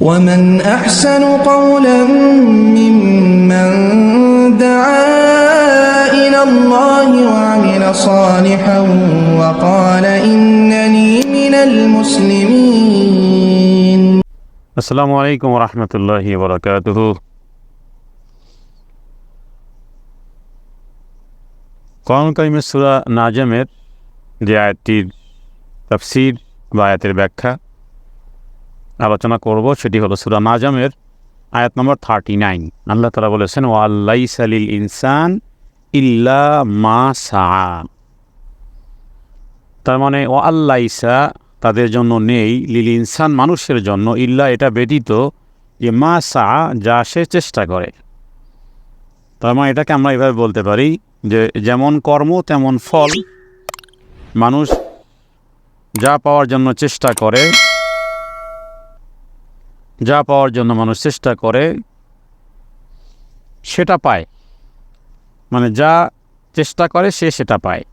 ومن أحسن قولا ممن دعا إلى الله وعمل صالحا وقال إنني من المسلمين আসসালামু আলাইকুম রহমতুল্লাহি বরকাতুহ কোরআন কারিমের সুরা নাজমের যে আয়াতটির তাফসির বা আয়াতের ব্যাখ্যা আলোচনা করব সেটি হলো সুরা নাজমের আয়াত নম্বর থার্টি নাইন আল্লাহ তালা বলেছেন ও আল্লাহ সালিল ইনসান ইল্লা মা সা তার মানে ও আল্লাইসা তাদের জন্য নেই, লিল ইনসান মানুষের জন্য, ইল্লা এটা ব্যতীত যে মা সা যা সে চেষ্টা করে। তার মানে এটাকে আমরা এভাবে বলতে পারি যে, যেমন কর্ম, তেমন ফল। মানুষ যা পাওয়ার জন্য চেষ্টা করে যা পাওয়ার জন্য মানুষ চেষ্টা করে, সেটা পায়। মানে যা চেষ্টা করে, সে সেটা পায়।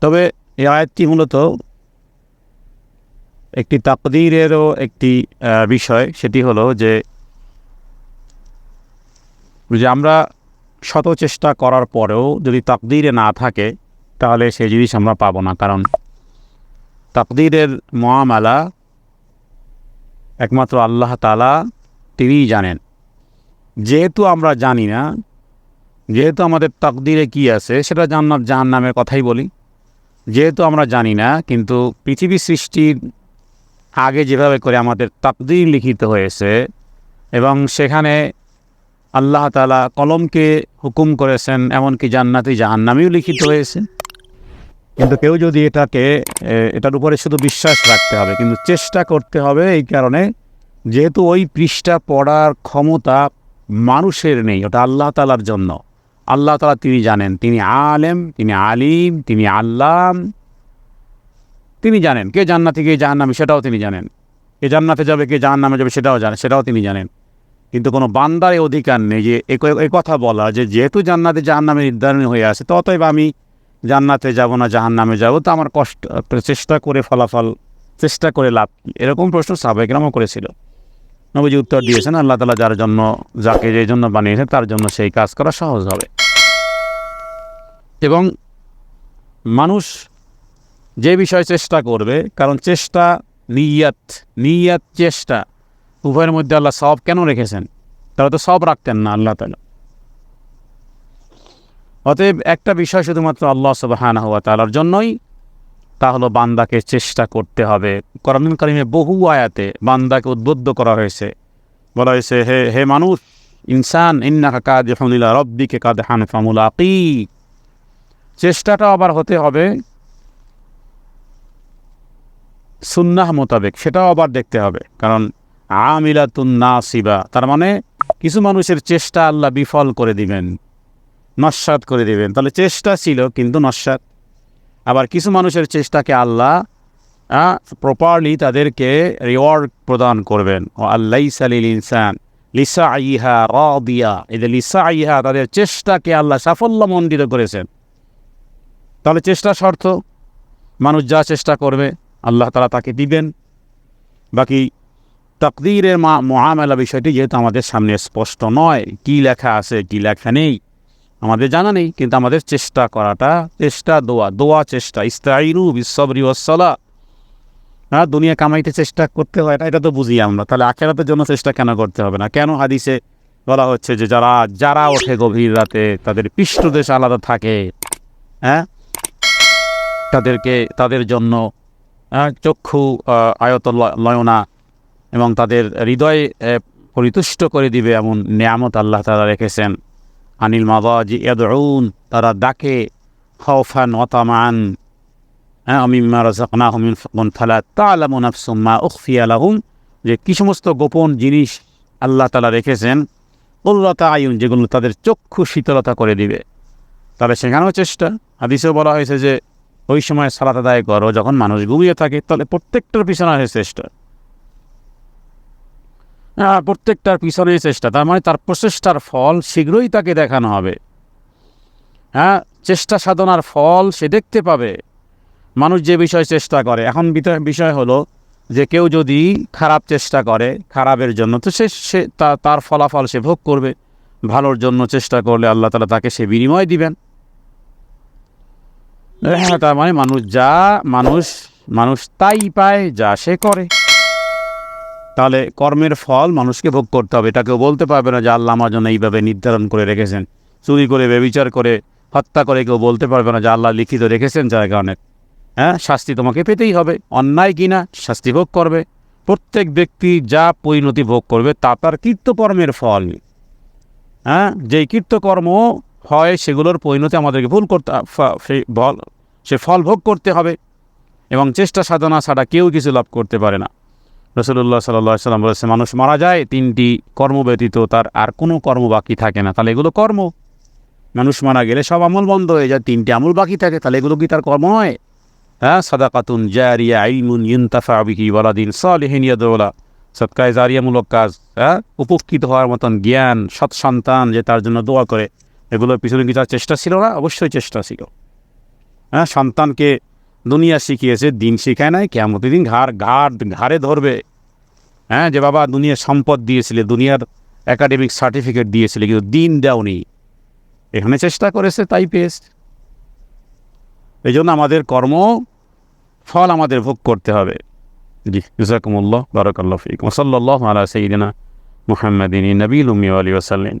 তবে এই আয়াতটি মূলত একটি তাকদীরেরও একটি বিষয়। সেটি হলো যে যে আমরা শত চেষ্টা করার পরেও যদি তাকদিরে না থাকে, তাহলে সেই জিনিস আমরা পাবো না। কারণ তাকদিরের মহামালা একমাত্র আল্লাহ তালা তিনিই জানেন। যেহেতু আমরা জানি না, যেহেতু আমাদের তকদিরে কি আছে, সেটা জান্নাত জাহান্নামের কথাই বলি। যেহেতু আমরা জানি না, কিন্তু পৃথিবী সৃষ্টির আগে যেভাবে করে আমাদের তাকদির লিখিত হয়েছে, এবং সেখানে আল্লাহ তালা কলমকে হুকুম করেছেন, এমনকি জান্নাতি জাহান্নামেও লিখিত হয়েছে। কিন্তু কেউ যদি এটাকে এটার উপরে শুধু বিশ্বাস রাখতে হবে, কিন্তু চেষ্টা করতে হবে এই কারণে, যেহেতু ওই পৃষ্ঠা পড়ার ক্ষমতা মানুষের নেই, ওটা আল্লাহ তালার জন্য। আল্লাহ তালা তিনি জানেন, তিনি আলেম, তিনি আলিম, তিনি আল্লাম। তিনি জানেন, কে জান্নাতে, কে জাহান্নামে, সেটাও তিনি জানেন। কে জান্নাতে যাবে, কে জাহান্নামে যাবে, সেটাও জানেন, সেটাও তিনি জানেন। কিন্তু কোনো বান্দার অধিকার নেই যে এ কথা বলা, যে যেহেতু জান্নাতে জাহান্নামে নির্ধারণ হয়ে আছে, ততএব আমি জান্নাতে যাব না জাহান্নামে যাব, তো আমার কষ্ট চেষ্টা করে ফলাফল, চেষ্টা করে লাভ। এরকম প্রশ্ন সাবেকরামও করেছিল। নবীজি উত্তর দিয়েছেন, আল্লাহ তালা যার জন্য যাকে যে জন্য বানিয়েছেন, তার জন্য সেই কাজ করা সহজ হবে। এবং মানুষ যে বিষয়ে চেষ্টা করবে, কারণ চেষ্টা, নিয়াত নিয়াত চেষ্টা, উভয়ের মধ্যে আল্লাহ সব কেন রেখেছেন? তারা তো সব রাখতেন না আল্লাহ তালা অতএব একটা বিষয় শুধুমাত্র আল্লাহ সুবাহান হওয়া তালার জন্যই, তা হলো বান্দাকে চেষ্টা করতে হবে। কোরআন কারিমে বহু আয়াতে বান্দাকে উদ্বুদ্ধ করা হয়েছে। বলা হয়েছে, হে হে মানুষ, ইনসান ইন্নাকা কাদ ফমিলা রব্বিকে কাদ হান ফামুলাকি। চেষ্টাটা আবার হতে হবে সুন্নাহ মোতাবেক, সেটাও আবার দেখতে হবে। কারণ আমিলাতুন নাসিবা, তার মানে কিছু মানুষের চেষ্টা আল্লাহ বিফল করে দিবেন। নস্বাত করে দেবেন। তাহলে চেষ্টা ছিল, কিন্তু নস্বাত। আবার কিছু মানুষের চেষ্টাকে আল্লাহ প্রপারলি তাদেরকে রিওয়ার্ড প্রদান করবেন। ও আল্লাহ সালিল ইনসান লিসা আইহা রিয়া এদের লিসা আইহা তাদের চেষ্টাকে আল্লাহ সাফল্যমণ্ডিত করেছেন। তাহলে চেষ্টা শর্ত, মানুষ যা চেষ্টা করবে, আল্লাহ তালা তাকে দিবেন। বাকি তাকদীরের মা, মহামেলা বিষয়টি যেহেতু আমাদের সামনে স্পষ্ট নয়, কি লেখা আছে, কি লেখা নেই আমাদের জানা নেই, কিন্তু আমাদের চেষ্টা করাটা, চেষ্টা, দোয়া দোয়া, চেষ্টা। ইস্তাইরু বিশ্বরি ওসলা হ্যাঁ দুনিয়া কামাইতে চেষ্টা করতে হয় এটা এটা তো বুঝি আমরা। তাহলে আখেরাতের জন্য চেষ্টা কেন করতে হবে না? কেন হাদিসে বলা হচ্ছে যে যারা যারা ওঠে গভীর রাতে, তাদের পৃষ্ঠদেশ আলাদা থাকে হ্যাঁ? তাদেরকে, তাদের জন্য চক্ষু আয়ত লয়না এবং তাদের হৃদয় পরিতুষ্ট করে দিবে এমন নিয়ামত আল্লাহ তারা রেখেছেন। আনিল ইয়াদউন, তারা ডাকে, খাওফান ওয়াতামান হ্যাঁ আমিম্মা রাযাকনাহুম ইনফাকুন ফালা তা'লামু নাফসুম মা উখফিয়া লাহুম যে কি সমস্ত গোপন জিনিস আল্লাহ তালা রেখেছেন উল্লতা আয়ুন যেগুলো তাদের চক্ষু শীতলতা করে দিবে। তাহলে সেখানেও চেষ্টা। হাদিসেও বলা হয়েছে যে, ওই সময় সালাত আদায় করো, যখন মানুষ ঘুমিয়ে থাকে, তাহলে প্রত্যেকটার পিছনে চেষ্টা প্রত্যেকটার পিছনেই চেষ্টা। তার মানে তার প্রচেষ্টার ফল শীঘ্রই তাকে দেখানো হবে। হ্যাঁ চেষ্টা সাধনার ফল সে দেখতে পাবে। মানুষ যে বিষয়ে চেষ্টা করে এখন বিষয় হলো যে কেউ যদি খারাপ চেষ্টা করে খারাপের জন্য তো সে সে তার ফলাফল সে ভোগ করবে। ভালোর জন্য চেষ্টা করলে আল্লাহ তালা তাকে সে বিনিময় দিবেন। হ্যাঁ, তার মানে মানুষ যা মানুষ মানুষ তাই পায় যা সে করে। তাহলে কর্মের ফল মানুষকে ভোগ করতে হবে। এটা কেউ বলতে পারবে না যে আল্লাহ আমার জন্য এইভাবে নির্ধারণ করে রেখেছেন। চুরি করে, বেবিচার করে, হত্যা করে কেউ বলতে পারবে না যে আল্লাহ লিখিত রেখেছেন জায়গা অনেক হ্যাঁ শাস্তি তোমাকে পেতেই হবে। অন্যায় কিনা, শাস্তি ভোগ করবে। প্রত্যেক ব্যক্তি যা পরিণতি ভোগ করবে তা তার কীর্তকর্মের ফল। হ্যাঁ যেই কীর্তকর্ম হয় সেগুলোর পরিণতি আমাদেরকে ভুল করতে ফল সে ফল ভোগ করতে হবে। এবং চেষ্টা সাধনা ছাড়া কেউ কিছু লাভ করতে পারে না। রসুল্লাহ সাল্লাহ সাল্লাম বলেছে মানুষ মারা যায়, তিনটি কর্ম ব্যতীত তার আর কোনো কর্ম বাকি থাকে না। তাহলে এগুলো কর্ম। মানুষ মারা গেলে সব আমল বন্ধ হয়ে যায়, তিনটি আমল বাকি থাকে, তাহলে এগুলো কি তার কর্ম নয়? হ্যাঁ সাদাকাতুন জারিয়া আইমুন ইউনতাফা বিহি ওয়ালাদিন সালিহিন ইয়াদওয়ালা সৎকায় জারিয়ামূলক কাজ হ্যাঁ উপকৃত হওয়ার মতন জ্ঞান, সৎ সন্তান যে তার জন্য দোয়া করে, এগুলোর পিছনে কি তার চেষ্টা ছিল না? অবশ্যই চেষ্টা ছিল। হ্যাঁ সন্তানকে দুনিয়া শিখিয়েছে, দিন শিখায় নাই কেমন দিন ঘাড় ঘাড় ঘাড়ে ধরবে। হ্যাঁ যে বাবা দুনিয়ার সম্পদ দিয়েছিলে, দুনিয়ার একাডেমিক সার্টিফিকেট দিয়েছিলে, কিন্তু দিন দেওনি। এখানে চেষ্টা করেছে, তাই পেয়েছে। এই জন্য আমাদের কর্ম, ফল আমাদের ভোগ করতে হবে। জি জাকুমুল্লাহ বারকাল্লাহ ফিক ওসল্লাহ আলা সঈদিনা মুহাম্মদিন, নবীল উম্মি আলী ওসাল্লিম